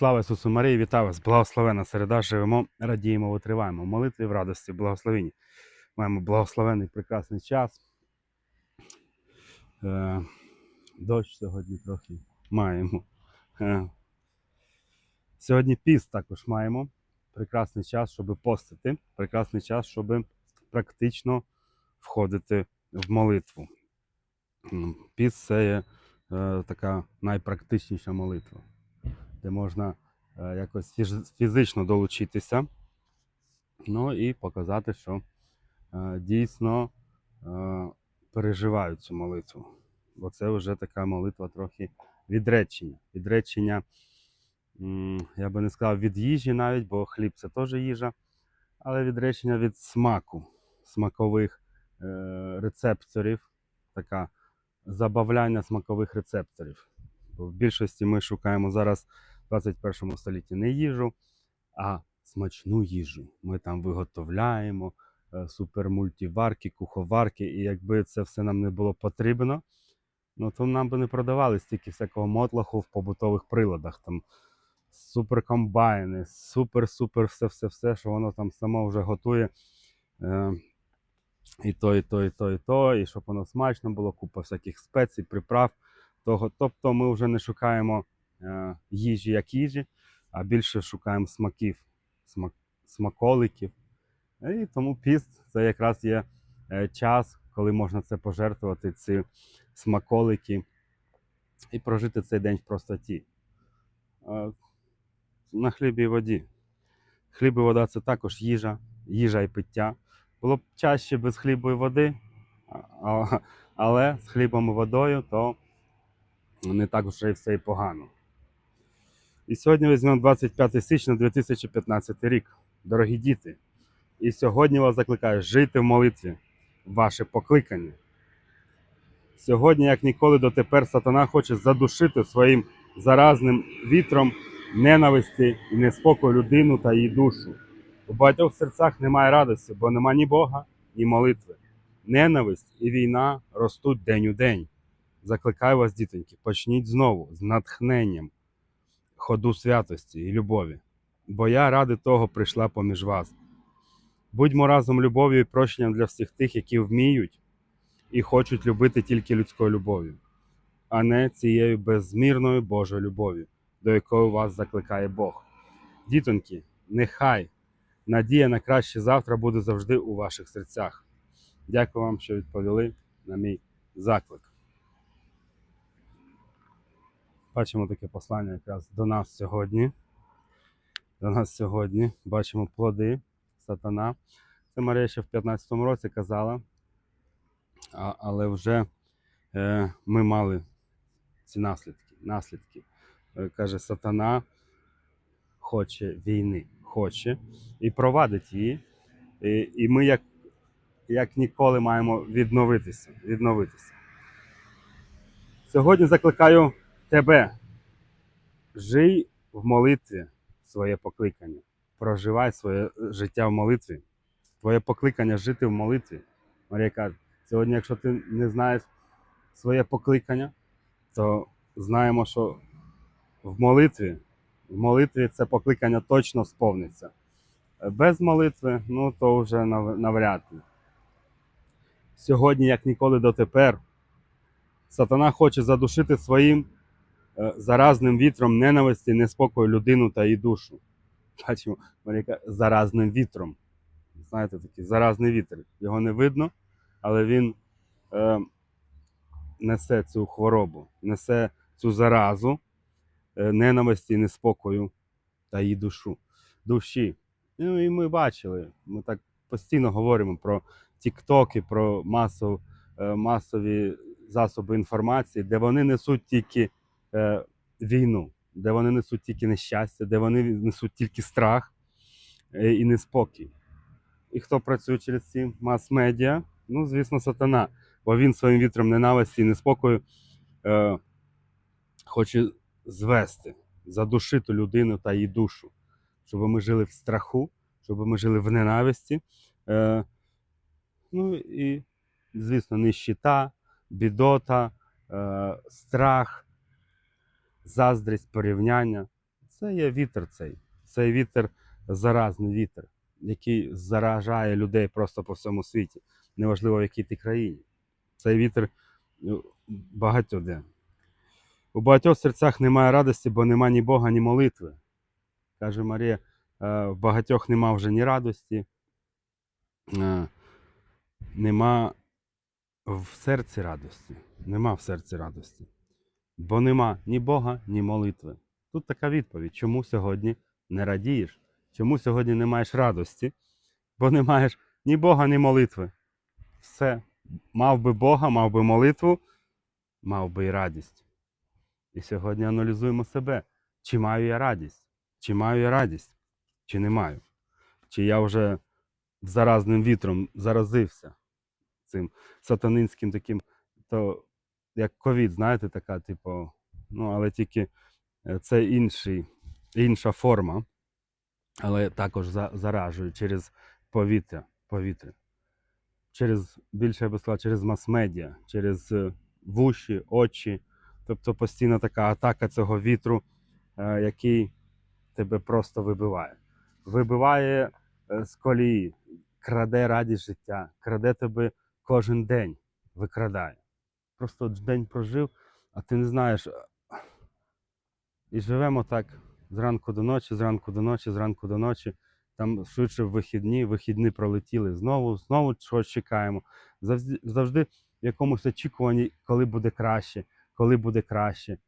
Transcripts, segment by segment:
Слава Ісусу Марії, вітаю вас! Благословена середа, живемо, радіємо, витриваємо. Молитві в радості, благословенні. Маємо благословений прекрасний час. Е, дощ сьогодні трохи маємо. Е, сьогодні піст також маємо. Прекрасний час, щоб постити. Прекрасний час, щоб практично входити в молитву. Піст це є е, така найпрактичніша молитва де можна е, якось фізично долучитися, ну і показати, що е, дійсно е, переживаю цю молитву. Бо це вже така молитва трохи відречення. Відречення, я би не сказав від їжі навіть, бо хліб це теж їжа, але відречення від смаку, смакових рецепторів, така забавляння смакових рецепторів. Бо в більшості ми шукаємо зараз 21 столітті не їжу, а смачну їжу. Ми там виготовляємо е, супермультиварки, куховарки, і якби це все нам не було потрібно, ну то нам би не продавали стільки всякого мотлаху в побутових приладах. Там суперкомбайни, супер-супер все-все-все, що воно там само вже готує. Е, і то, і то, і то, і то, і щоб воно смачно було, купа всяких спецій, приправ. Того. Тобто ми вже не шукаємо їжі як їжі, а більше шукаємо смаків, смак, смаколиків. І тому піст це якраз є е, час, коли можна це пожертвувати, ці смаколики, і прожити цей день в простоті. Е, на хлібі і воді. Хліб і вода це також їжа, їжа і пиття. Було б чаще без хлібу і води, але з хлібом і водою то не так вже і все і погано. І сьогодні візьмемо 25 січня 2015 рік. Дорогі діти. І сьогодні вас закликаю жити в молитві, ваше покликання. Сьогодні, як ніколи дотепер, сатана хоче задушити своїм заразним вітром ненависті і неспокою людину та її душу. У багатьох серцях немає радості, бо нема ні Бога, ні молитви. Ненависть і війна ростуть день у день. Закликаю вас, дітоньки, почніть знову з натхненням ходу святості і любові, бо я ради того прийшла поміж вас. Будьмо разом любов'ю і прощенням для всіх тих, які вміють і хочуть любити тільки людською любов'ю, а не цією безмірною Божою любов'ю, до якої вас закликає Бог. Дітоньки, нехай надія на краще завтра буде завжди у ваших серцях. Дякую вам, що відповіли на мій заклик. Бачимо таке послання якраз до нас сьогодні. До нас сьогодні бачимо плоди сатана. Це Марія ще в 15-му році казала, а, але вже е, ми мали ці наслідки. наслідки. Е, каже, сатана хоче війни, хоче і провадить її. І, і ми, як, як ніколи, маємо відновитися. відновитися. Сьогодні закликаю тебе. Жий в молитві своє покликання. Проживай своє життя в молитві. Твоє покликання жити в молитві. Марія каже, сьогодні, якщо ти не знаєш своє покликання, то знаємо, що в молитві, в молитві це покликання точно сповниться. Без молитви, ну то вже навряд ли. Сьогодні, як ніколи дотепер, сатана хоче задушити своїм заразним вітром ненависті, неспокою людину та її душу. Бачимо, Маріка заразним вітром. Знаєте, такий заразний вітер. Його не видно, але він е, несе цю хворобу, несе цю заразу е, ненависті, неспокою та її душу. Душі. Ну і ми бачили, ми так постійно говоримо про тіктоки, про масов, е, масові засоби інформації, де вони несуть тільки е, війну, де вони несуть тільки нещастя, де вони несуть тільки страх е, і неспокій. І хто працює через ці мас-медіа? Ну, звісно, сатана. Бо він своїм вітром ненависті і неспокою е, хоче звести, задушити людину та її душу, щоб ми жили в страху, щоб ми жили в ненависті. Е, ну і, звісно, нищита, бідота, е, страх, заздрість, порівняння. Це є вітер цей. Цей вітер заразний вітер, який заражає людей просто по всьому світі. Неважливо, в якій ти країні. Цей вітер ну, багатьох де. У багатьох серцях немає радості, бо нема ні Бога, ні молитви. Каже Марія, е, в багатьох нема вже ні радості, е, нема в серці радості. Нема в серці радості. Бо нема ні Бога, ні молитви. Тут така відповідь, чому сьогодні не радієш? Чому сьогодні не маєш радості? Бо не маєш ні Бога, ні молитви. Все. Мав би Бога, мав би молитву, мав би і радість. І сьогодні аналізуємо себе. Чи маю я радість? Чи маю я радість? Чи не маю? Чи я вже заразним вітром заразився цим сатанинським таким, то як ковід, знаєте, така, типу, ну, але тільки е, це інший, інша форма, але також за, заражує через повітря, повітря. Через, більше я би сказав, через мас-медіа, через е, вуші, очі. Тобто постійна така атака цього вітру, е, який тебе просто вибиває. Вибиває з колії, краде радість життя, краде тебе кожен день, викрадає. Просто день прожив, а ти не знаєш. е, І живемо так зранку до ночі, зранку до ночі, зранку до ночі. Там швидше вихідні, вихідні пролетіли. Знову, знову щось чекаємо. Завжди, завжди в якомусь очікуванні, коли буде краще, коли буде краще.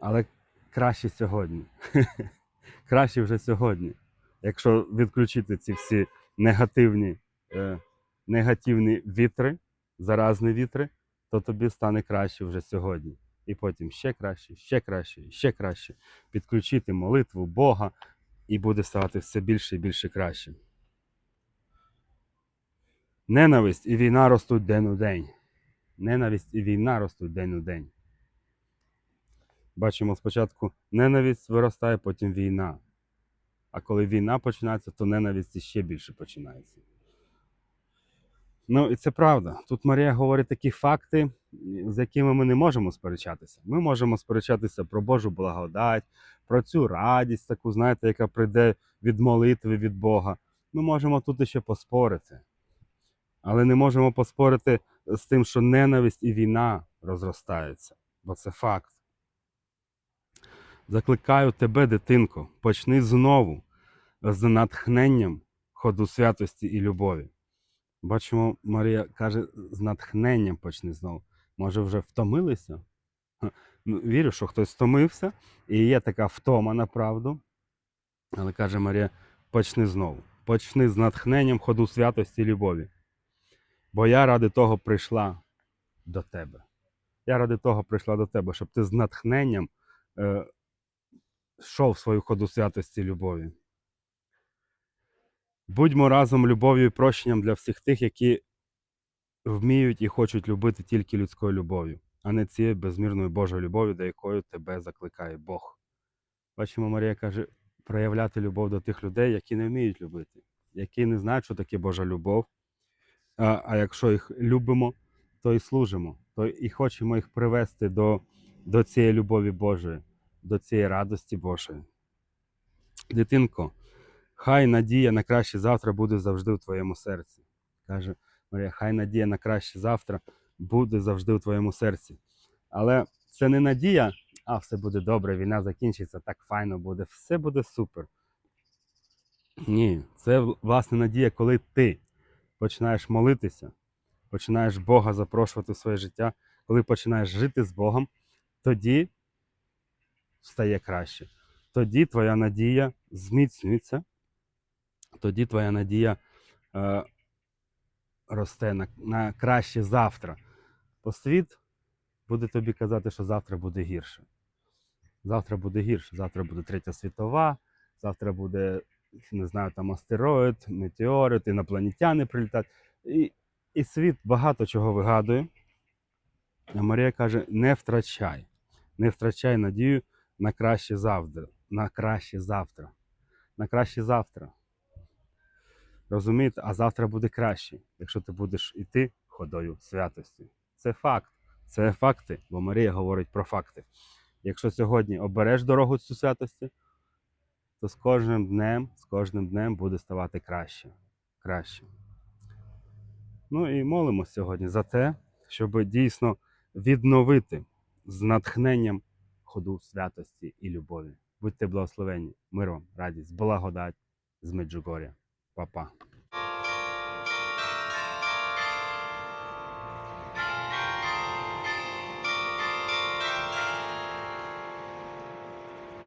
Але краще сьогодні. краще вже сьогодні. Якщо відключити ці всі негативні, е, негативні вітри, заразні вітри, то тобі стане краще вже сьогодні. І потім ще краще, ще краще, ще краще. Підключити молитву Бога, і буде ставати все більше і більше краще. Ненависть і війна ростуть день у день. Ненависть і війна ростуть день у день. Бачимо спочатку ненависть виростає, потім війна. А коли війна починається, то ненависть ще більше починається. Ну і це правда. Тут Марія говорить такі факти, з якими ми не можемо сперечатися. Ми можемо сперечатися про Божу благодать, про цю радість, таку, знаєте, яка прийде від молитви від Бога. Ми можемо тут ще поспорити. Але не можемо поспорити з тим, що ненависть і війна розростаються, бо це факт. Закликаю тебе, дитинко, почни знову з натхненням ходу святості і любові. Бачимо, Марія каже, з натхненням почни знову. Може, вже втомилися? Ну, вірю, що хтось втомився, і є така втома на правду. Але каже Марія, почни знову. Почни з натхненням ходу святості і любові. Бо я ради того прийшла до тебе. Я ради того прийшла до тебе, щоб ти з натхненням е, йшов свою ходу святості і любові. Будьмо разом любов'ю і прощенням для всіх тих, які вміють і хочуть любити тільки людською любов'ю, а не цією безмірною Божою любов'ю, до якої тебе закликає Бог. Бачимо, Марія каже, проявляти любов до тих людей, які не вміють любити, які не знають, що таке Божа любов. А, а якщо їх любимо, то і служимо, то і хочемо їх привести до, до цієї любові Божої, до цієї радості Божої. Дитинко, хай надія на краще завтра буде завжди в твоєму серці. Каже Марія, хай надія на краще завтра буде завжди в твоєму серці. Але це не надія, а все буде добре, війна закінчиться, так файно буде, все буде супер. Ні, це власне надія, коли ти починаєш молитися, починаєш Бога запрошувати в своє життя, коли починаєш жити з Богом, тоді стає краще. Тоді твоя надія зміцнюється, тоді твоя надія е, росте на, на краще завтра. Бо світ буде тобі казати, що завтра буде гірше. Завтра буде гірше, завтра буде третя світова, завтра буде, не знаю, там астероїд, метеорит, інопланетяни прилітають. І, і світ багато чого вигадує. А Марія каже: не втрачай, не втрачай надію на краще завтра. На краще завтра. На краще завтра. Розумієте? А завтра буде краще, якщо ти будеш йти ходою святості. Це факт. Це факти, бо Марія говорить про факти. Якщо сьогодні обереш дорогу цю святості, то з кожним днем, з кожним днем буде ставати краще. краще. Ну і молимо сьогодні за те, щоб дійсно відновити з натхненням ходу святості і любові. Будьте благословені, миром, радість, благодать з Меджугоря. Papá.